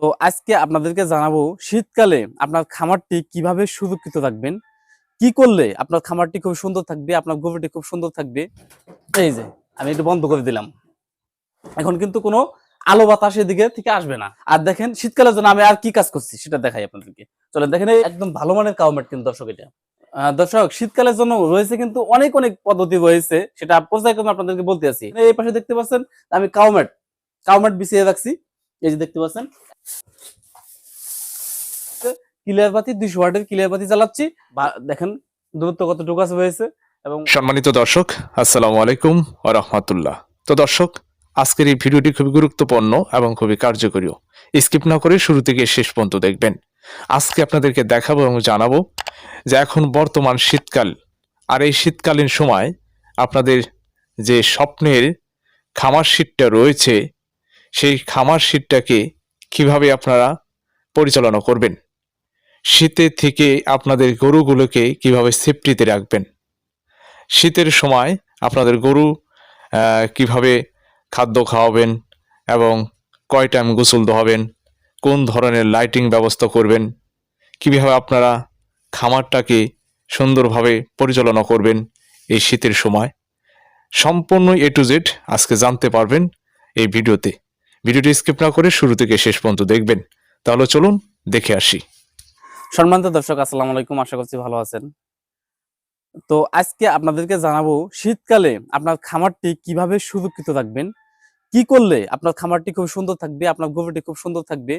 তো আজকে আপনাদেরকে জানাব, শীতকালে আপনার খামারটি কীভাবে সুরক্ষিত রাখবেন কি করলে আপনার খামারটি খুব সুন্দর থাকবে, আপনার গরুটি খুব সুন্দর থাকবে? এই যে, আমি একটু বন্ধ করে দিলাম। এখন কিন্তু কোনো আলো বাতাস এদিকে থেকে আসবে না। আর দেখেন, শীতকালের জন্য আমি আর কি কাজ করছি সেটা দেখাই আপনাদেরকে। চলেন, দেখেন একদম ভালো মানের কাউমেট কিন্তু দর্শক এটা। দর্শক, শীতকালের জন্য রয়েছে কিন্তু অনেক অনেক পদ্ধতি রয়েছে, সেটা পর্যায়ক্রমে আপনাদেরকে বলতে আছি। এই পাশে দেখতে পাচ্ছেন, আমি কাউমেট কাউমেট বিছিয়ে রাখছি। এই যে দেখতে পাচ্ছেন ক্লিয়ার বাতি, দুইশো ওয়াটের ক্লিয়ার বাতি চালাচ্ছি দেখেন দূরত্ব কতটুকু আছে হয়েছে এবং সম্মানিত দর্শক, আসসালামু আলাইকুম ও রহমতুল্লাহ। তো দর্শক, আজকের এই ভিডিওটি খুবই গুরুত্বপূর্ণ এবং খুবই কার্যকরীও। স্কিপ না করে শুরু থেকে শেষ পর্যন্ত দেখবেন। আজকে আপনাদেরকে দেখাবো এবং জানাব যে এখন বর্তমান শীতকাল। আর এই শীতকালীন সময় আপনাদের যে স্বপ্নের খামার শীতটা রয়েছে, সেই খামার শীতটাকে কীভাবে আপনারা পরিচালনা করবেন? শীতের থেকে আপনাদের গরুগুলোকে কীভাবে সেফটিতে রাখবেন? শীতের সময় আপনাদের গরু কীভাবে খাদ্য খাওয়াবেন এবং কয় টাইম গোসল দোয়াবেন কোন ধরনের লাইটিং ব্যবস্থা করবেন? কীভাবে আপনারা খামারটাকে সুন্দরভাবে পরিচালনা করবেন এই শীতের সময়? সম্পূর্ণ এ টু জেড আজকে জানতে পারবেন এই ভিডিওতে। ভিডিওটি স্কিপ না করে শুরু থেকে শেষ পর্যন্ত দেখবেন। তাহলে চলুন দেখে আসি। সম্মানিত দর্শক, আসসালামু আলাইকুম। আশা করছি ভালো আছেন। তো আজকে আপনাদেরকে জানাব, শীতকালে আপনার খামারটি কীভাবে সুরক্ষিত রাখবেন কি করলে আপনার খামারটি খুব সুন্দর থাকবে, আপনার গরুটি খুব সুন্দর থাকবে?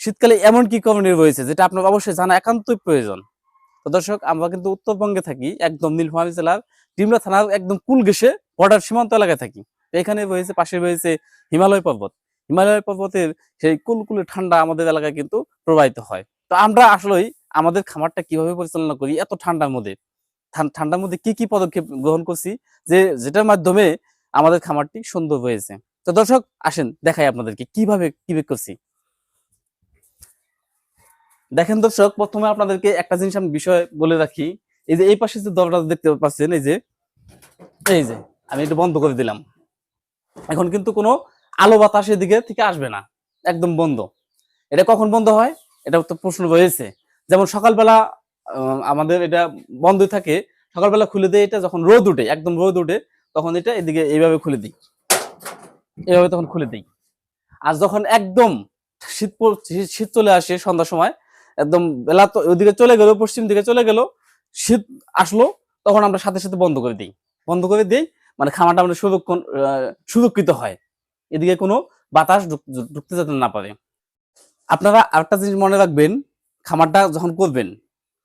শীতকালে এমন কি করণীয় রয়েছে যেটা আপনার অবশ্যই জানা একান্তই প্রয়োজন? তো দর্শক, আমরা কিন্তু উত্তরবঙ্গে থাকি, একদম নীলফামারী জেলার ডিমলা থানার একদম কুল ঘেসে বর্ডার সীমান্ত এলাকায় থাকি। এখানে রয়েছে পাশে রয়েছে হিমালয় পর্বত। হিমালয় পর্বতের সেই কুলকুলে ঠান্ডা আমাদের এলাকায় কিন্তু প্রবাহিত হয়। তো আমরা আসলেই আমাদের খামারটা কীভাবে পরিচালনা করি, এত ঠান্ডার মধ্যে? ঠান্ডার মধ্যে কি কি পদক্ষেপ গ্রহণ করছি? যে, যেটার মাধ্যমে আমাদের খামারটি সুন্দর হয়েছে। তো দর্শক, আসেন, দেখাই আপনাদেরকে কীভাবে কীভাবে করছি। দেখেন দর্শক, প্রথমে আপনাদেরকে একটা জিনিস আমি বিষয় বলে রাখি। এই যে, এই পাশে যে দরজা দেখতে পাচ্ছেন, এই যে এই যে, আমি একটু বন্ধ করে দিলাম। এখন কিন্তু কোনো আলো বাতাস এদিকে থেকে আসবে না, একদম বন্ধ। এটা কখন বন্ধ হয়? এটা তো প্রশ্ন রয়েছে। যেমন সকালবেলা আমাদের এটা বন্ধ থাকে, সকালবেলা খুলে দেয় এটা যখন রোদ উঠে, একদম রোদ উঠে, তখন এটা এদিকে এইভাবে খুলে দিই। এইভাবে তখন খুলে দিই। আর যখন একদম শীত শীত- চলে আসে সন্ধ্যার সময়, একদম বেলা তো ওইদিকে চলে গেল, পশ্চিম দিকে চলে গেল, শীত আসলো, তখন আমরা সাথে সাথে বন্ধ করে দিই। বন্ধ করে দিই মানে খামারটা আমাদের সুরক্ষণ সুরক্ষিত হয়। এদিকে কোনো বাতাস ঢুকতে যেতে না পারে। আপনারা আরেকটা জিনিস মনে রাখবেন, খামারটা যখন করবেন,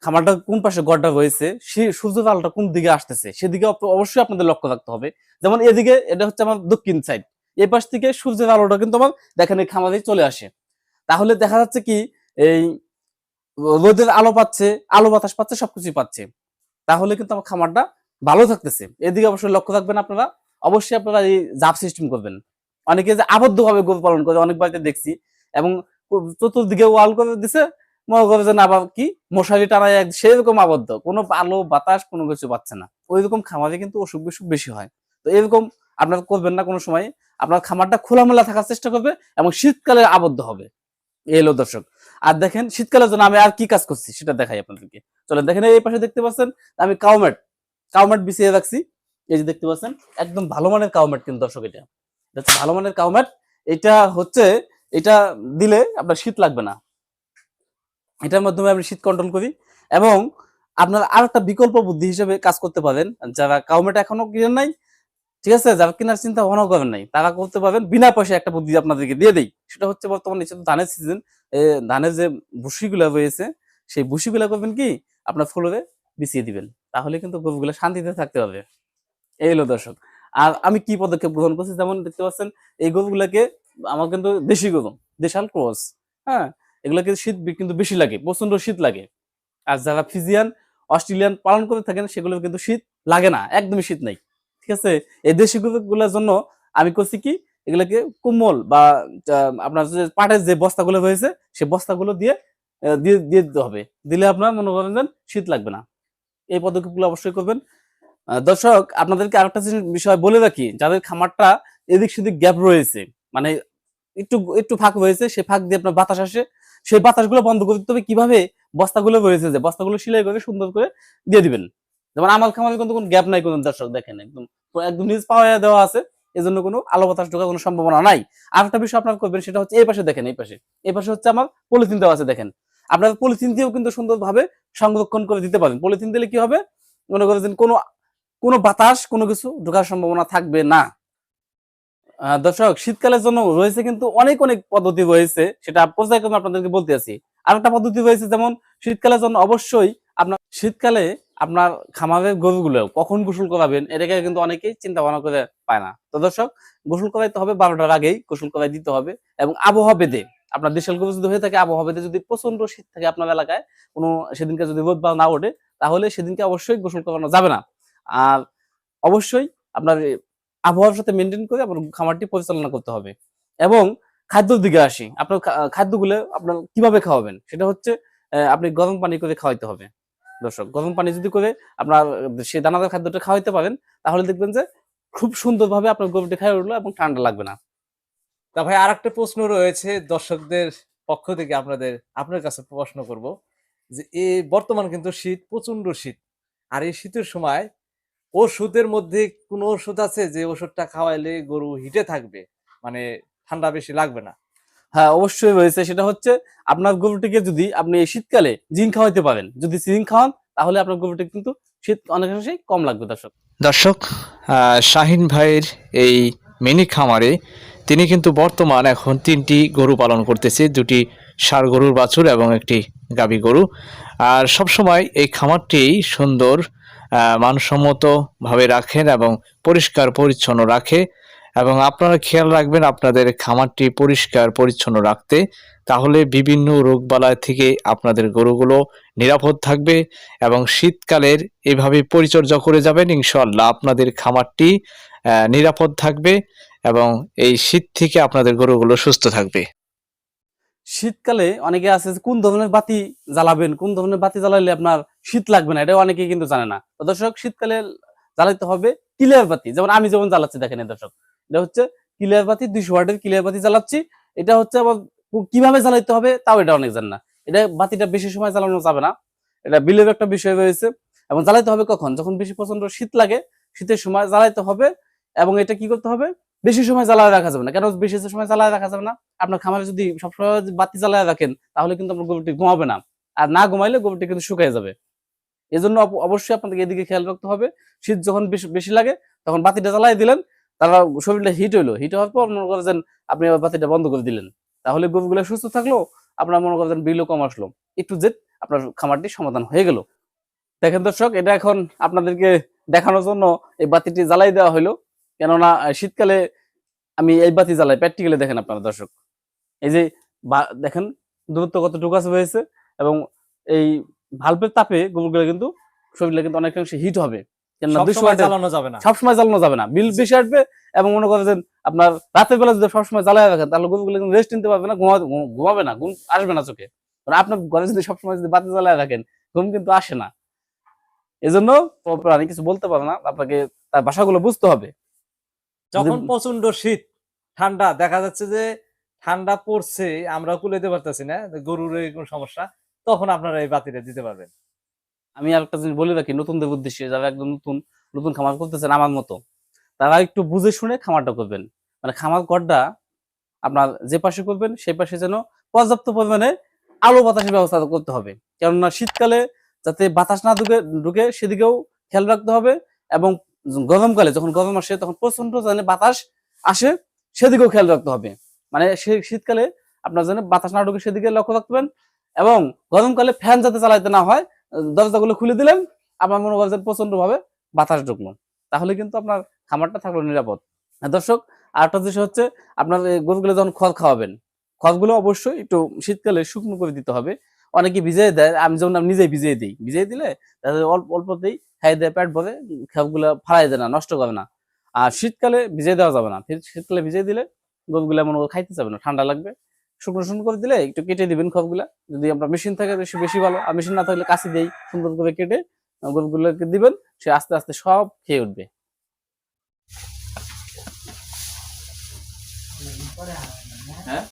খামারটা কোন পাশে গড়টা রয়েছে সেই সূর্যের আলোটা কোন দিকে আসতেছে, সেদিকে অবশ্যই আপনাদের লক্ষ্য রাখতে হবে। যেমন এদিকে এটা হচ্ছে আমার দক্ষিণ সাইড এই পাশ থেকে সূর্যের আলোটা কিন্তু আমার দেখেন এই খামারে চলে আসে। তাহলে দেখা যাচ্ছে কি, এই রোদের আলো পাচ্ছে, আলো বাতাস পাচ্ছে, সবকিছুই পাচ্ছে। তাহলে কিন্তু আমার খামারটা ভালো থাকতেছে। এদিকে অবশ্যই লক্ষ্য থাকবেন আপনারা। অবশ্যই আপনারা এই জাপ সিস্টেম করবেন। অনেকে যে আবদ্ধ ভাবে গরু পালন করে, অনেক বাড়িতে দেখছি। এবং চতুর্দিকে ওয়াল করে দিছে, মনে করে যে না কি? মশারি এক সেরকম আবদ্ধ। কোনো আলো, বাতাস, কোনো কিছু পাচ্ছে না। ওইরকম খামারে কিন্তু অসুখ বিসুখ বেশি হয়। তো এরকম আপনারা করবেন না কোনো সময়। আপনার খামারটা খোলামেলা থাকার চেষ্টা করবে এবং শীতকালে আবদ্ধ হবে। এই হলো দর্শক। আর দেখেন, শীতকালের জন্য আমি আর কি কাজ করছি সেটা দেখাই আপনাদেরকে। চলেন, দেখেন এই পাশে দেখতে পাচ্ছেন, আমি কাউমেট কাউমেট বিছিয়ে রাখছি। এই যে দেখতে পাচ্ছেন, একদম ভালো মানের কাউমেট কিন্তু দর্শক এটা। ভালো মানের কাউমেট এটা হচ্ছে, এটা দিলে আপনার শীত লাগবে না। এটার মাধ্যমে আপনি শীত কন্ট্রোল করি এবং আপনার আর একটা বিকল্প বুদ্ধি হিসেবে কাজ করতে পারেন। যারা কাউমেট এখনও কিনেন নাই, ঠিক আছে? যারা কেনার চিন্তা ভাবনা করেন নাই, তারা করতে পারবেন। বিনা পয়সায় একটা বুদ্ধি আপনাদেরকে দিয়ে দেই। সেটা হচ্ছে বর্তমানে ধানের সিজন ধানের যে ভুসিগুলা রয়েছে, সেই ভুসিগুলা করবেন কি? আপনার ফ্লোরে বিছিয়ে দিবেন। তাহলে কিন্তু গরুগুলো শান্তিতে থাকতে পারবে এই হলো দর্শক। আর আমি কি পদক্ষেপ গ্রহণ করছি যেমন দেখতে পাচ্ছেন, এই গরুগুলাকে আমার কিন্তু দেশি গরু, দেশাল ক্রস হ্যাঁ? এগুলোকে শীত কিন্তু বেশি লাগে প্রচণ্ড শীত লাগে। আর যারা ফিজিয়ান, অস্ট্রেলিয়ান পালন করে থাকেন, সেগুলোর কিন্তু শীত লাগে না, একদমই শীত নাই। ঠিক আছে? এই দেশি গরুগুলোর জন্য আমি করছি কি, এগুলোকে কোমল বা আপনার যে পাটের যে বস্তাগুলো রয়েছে সেই বস্তাগুলো দিয়ে দিয়ে দিতে হবে। দিলে আপনার মনে করেন শীত লাগবে না। এই পদক্ষেপগুলো অবশ্যই করবেন। দর্শক, আপনাদেরকে আরেকটা বিষয় বলে রাখি, যাদের খামারটা এদিক সেদিক গ্যাপ রয়েছে মানে একটু একটু ফাঁক হয়েছে সেই ফাঁক দিয়ে আপনার বাতাস আসে, সেই বাতাসগুলো বন্ধ করে দিতে হবে। কীভাবে? বস্তাগুলো রয়েছে যে বস্তাগুলো সেলাই করে, সুন্দর করে দিয়ে দিবেন। যেমন আমার খামারে কিন্তু কোনো গ্যাপ নাই কোনো দর্শক, দেখেন একদম। একদম নিজ পাওয়া দেওয়া আছে এই জন্য কোনো আলো বাতাস ঢোকার কোনো সম্ভাবনা নাই। আর একটা বিষয় আপনার করবেন, সেটা হচ্ছে এই পাশে দেখেন, এই পাশে। এই পাশে হচ্ছে আমার পলিথিন দেওয়া আছে, দেখেন। আপনার পলিথিন দিয়েও কিন্তু সুন্দরভাবে সংরক্ষণ করে দিতে পারেন। পলিথিন দিলে কি হবে? মনে করেন কোনো কোনো বাতাস, কোনো কিছু ঢোকার সম্ভাবনা থাকবে না। দর্শক, শীতকালের জন্য রয়েছে কিন্তু অনেক অনেক পদ্ধতি রয়েছে, সেটা পর্যায়ক্রমে আপনাদেরকে বলতে আছি। আর একটা পদ্ধতি রয়েছে যেমন শীতকালের জন্য অবশ্যই আপনার, শীতকালে আপনার খামারের গরুগুলো কখন গোসল করাবেন, এটাকে কিন্তু অনেকেই চিন্তা ভাবনা করে পায় না। তো দর্শক, গোসল করাইতে হবে বারোটার আগেই, গোসল করাই দিতে হবে এবং আবহাওয়া বেদে আপনার দেশের গরু যদি হয়ে থাকে আবহাওয়া বেদে যদি প্রচণ্ড শীত থাকে আপনার এলাকায়, কোনো সেদিনকে যদি রোদ না ওঠে, তাহলে সেদিনকে অবশ্যই গোসল করানো যাবে না। আর অবশ্যই আপনার আবহাওয়ার সাথে মেনটেন করে আপনার খামারটি পরিচালনা করতে হবে। এবং খাদ্যর দিকে আসি। আপনার খাদ্যগুলো আপনার কীভাবে খাওয়াবেন? সেটা হচ্ছে আপনি গরম পানি করে খাওয়াইতে হবে। দর্শক, গরম পানি যদি করে আপনার সেই দানাদার খাদ্যটা খাওয়াইতে পারেন, তাহলে দেখবেন যে খুব সুন্দরভাবে আপনার গরুটি খাই উঠল এবং ঠান্ডা লাগবে না। তা ভাই আর একটা প্রশ্ন রয়েছে দর্শকদের পক্ষ থেকে আপনাদের আপনার কাছে প্রশ্ন করব যে এই বর্তমান কিন্তু শীত প্রচণ্ড শীত। আর এই শীতের সময় ওষুধের মধ্যে কোনো ওষুধ আছে যে ওষুধটা খাওয়াইলে গরু হিটে থাকবে? মানে ঠান্ডা বেশি লাগবে না। হ্যাঁ অবশ্যই রয়েছে। সেটা হচ্ছে আপনার গরুটিকে যদি আপনি এই শীতকালে জিঙ্ক খাওয়াইতে পারেন যদি জিঙ্ক খাওয়ান তাহলে আপনার গরুটি কিন্তু শীত অনেকাংশেই কম লাগবে দর্শক। দর্শক আহ, শাহিন ভাইয়ের এই মিনি খামারে তিনি কিন্তু বর্তমান এখন তিনটি গরু পালন করতেছে, দুটি ষাড় গরুর বাছুর এবং একটি গাবি গরু। আর সবসময় এই খামারটি সুন্দর মানসম্মতভাবে রাখেন এবং পরিষ্কার পরিচ্ছন্ন রাখে। এবং আপনারা খেয়াল রাখবেন আপনাদের খামারটি পরিষ্কার পরিচ্ছন্ন রাখতে, তাহলে বিভিন্ন রোগবালাই থেকে আপনাদের গরুগুলো নিরাপদ থাকবে এবং শীতকালের এভাবে পরিচর্যা করে যাবেন ইনশাল্লাহ আপনাদের খামারটি নিরাপদ থাকবে। এবং এই শীত থেকে আপনাদের গরুগুলো সুস্থ থাকবে। শীতকালে অনেকে আছে যে কোন ধরনের বাতি জ্বালাবেন, কোন ধরনের বাতি জ্বালালে আপনার শীত লাগবে না, এটা অনেকেই কিন্তু জানে না। তো দর্শক, শীতকালে জ্বালাইতে হবে ক্লিয়ার বাতি। যেমন আমি যেমন জ্বালাচ্ছি, দেখেন দর্শক, এটা হচ্ছে ক্লিয়ার বাতি, দুইশো ওয়াটের ক্লিয়ার বাতি জ্বালাচ্ছি। এটা হচ্ছে আবার কীভাবে জ্বালাইতে হবে, তাও এটা অনেক জানে না। এটা বাতিটা বেশি সময় জ্বালানো যাবে না। এটা বিলের একটা বিষয় রয়েছে। এবং জ্বালাইতে হবে কখন? যখন বেশি প্রচণ্ড শীত লাগে, শীতের সময় জ্বালাইতে হবে এবং এটা কি করতে হবে? বেশি সময় জ্বালায় রাখা যাবে না। কেন বেশি সময় জ্বালায় রাখা যাবে না? আপনার খামারে যদি সবসময় বাতি জ্বালায় রাখেন, তাহলে কিন্তু আপনার গরুটি ঘুমাবে না। আর না ঘুমাইলে গরুটি কিন্তু শুকিয়ে যাবে। এই জন্য অবশ্যই আপনাকে এদিকে খেয়াল রাখতে হবে। শীত যখন বেশি লাগে, তখন বাতিটা জ্বালাই দিলেন, তারা শরীরটা হিট হইল। হিট হওয়ার পর মনে করেন আপনি বাতিটা বন্ধ করে দিলেন। তাহলে গরুগুলো সুস্থ থাকল, আপনার মনে করেন বিলও কম আসলো। একটু জেদ, আপনার খামারটি সমাধান হয়ে গেল। দেখেন দর্শক, এটা এখন আপনাদেরকে দেখানোর জন্য এই বাতিটি জ্বালাই দেওয়া হলো কেননা শীতকালে আমি এই বাতি জ্বালাই প্র্যাকটিক্যালি দেখেন আপনারা দর্শক। এই যে দেখেন দূরত্ব কতটুকু আছে হয়েছে এবং এই ভাল্বের তাপে গরুগুলো কিন্তু শরীরে কিন্তু অনেকাংশে হিট হবে। সবসময় জ্বালানো যাবে না। সবসময় জ্বালানো যাবে না। বিল বেশি আসবে এবং মনে করেন আপনার রাতের বেলা যদি সবসময় জ্বালায় রাখেন তাহলে গরুগুলো কিন্তু রেস্ট নিতে পারবে না ঘুমাবে ঘুমাবে না ঘুম আসবে না চোখে। কারণ আপনার ঘরে যদি সবসময় যদি বাতি জ্বালায় রাখেন ঘুম কিন্তু আসে না। এজন্য প্রাণী কিছু বলতে পারে না আপনাকে তার ভাষাগুলো বুঝতে হবে। যখন প্রচণ্ড শীত ঠান্ডা দেখা যাচ্ছে যে ঠান্ডা পড়ছে আমরা কুলাইতে পারতেছি না গরুর এরকম সমস্যা তখন আপনারা এই বাতিটা দিতে পারবেন। আমি আর একটা জিনিস বলে রাখি নতুনদের উদ্দেশ্যে যারা একদম নতুন নতুন খামার করতেছেন আমার মতো তারা একটু বুঝে শুনে খামারটা করবেন। মানে খামার ঘরটা আপনার যে পাশে করবেন সেই পাশে যেন পর্যাপ্ত পরিমাণে আলো বাতাসের ব্যবস্থা করতে হবে। কেননা শীতকালে যাতে বাতাস না ঢুকে ঢুকে সেদিকেও খেয়াল রাখতে হবে এবং গরমকালে, যখন গরম আসে তখন প্রচণ্ড যেন বাতাস আসে, সেদিকেও খেয়াল রাখতে হবে। মানে সে শীতকালে আপনার যেন বাতাস না ঢুকে সেদিকে লক্ষ্য রাখবেন এবং গরমকালে ফ্যান যাতে চালাইতে না হয়, দরজাগুলো খুলে দিলেন, আপনার মনে করছেন প্রচণ্ড ভাবে বাতাস ঢুকলো। তাহলে কিন্তু আপনার খামারটা থাকল নিরাপদ। দর্শক আর একটা জিনিস হচ্ছে আপনার গরুগুলো যখন খড় খাওয়াবেন, খড়গুলো অবশ্যই একটু শীতকালে শুকনো করে দিতে হবে। অনেকে ভিজিয়ে দেয়, আমি যেমন নিজেই ভিজিয়ে দিই। ভিজিয়ে দিলে অল্প, অল্পতেই খাই দেয় পেট ভরে খাপগুলো ফালাই দেয় না, নষ্ট করে না। আর শীতকালে ভিজিয়ে দেওয়া যাবে না। শীতকালে ভিজিয়ে দিলে গরুগুলো মনে করে খাইতে যাবে না, ঠান্ডা লাগবে। শুকনো শুকনো করে দিলে একটু কেটে দিবেন খড়গুলা যদি আপনার মেশিন থাকে বেশি বেশি ভালো। আর মেশিন না থাকলে কাশি দেই সুন্দর করে কেটে গরুগুলোকে দিবেন, সে আস্তে আস্তে সব খেয়ে উঠবে। হ্যাঁ?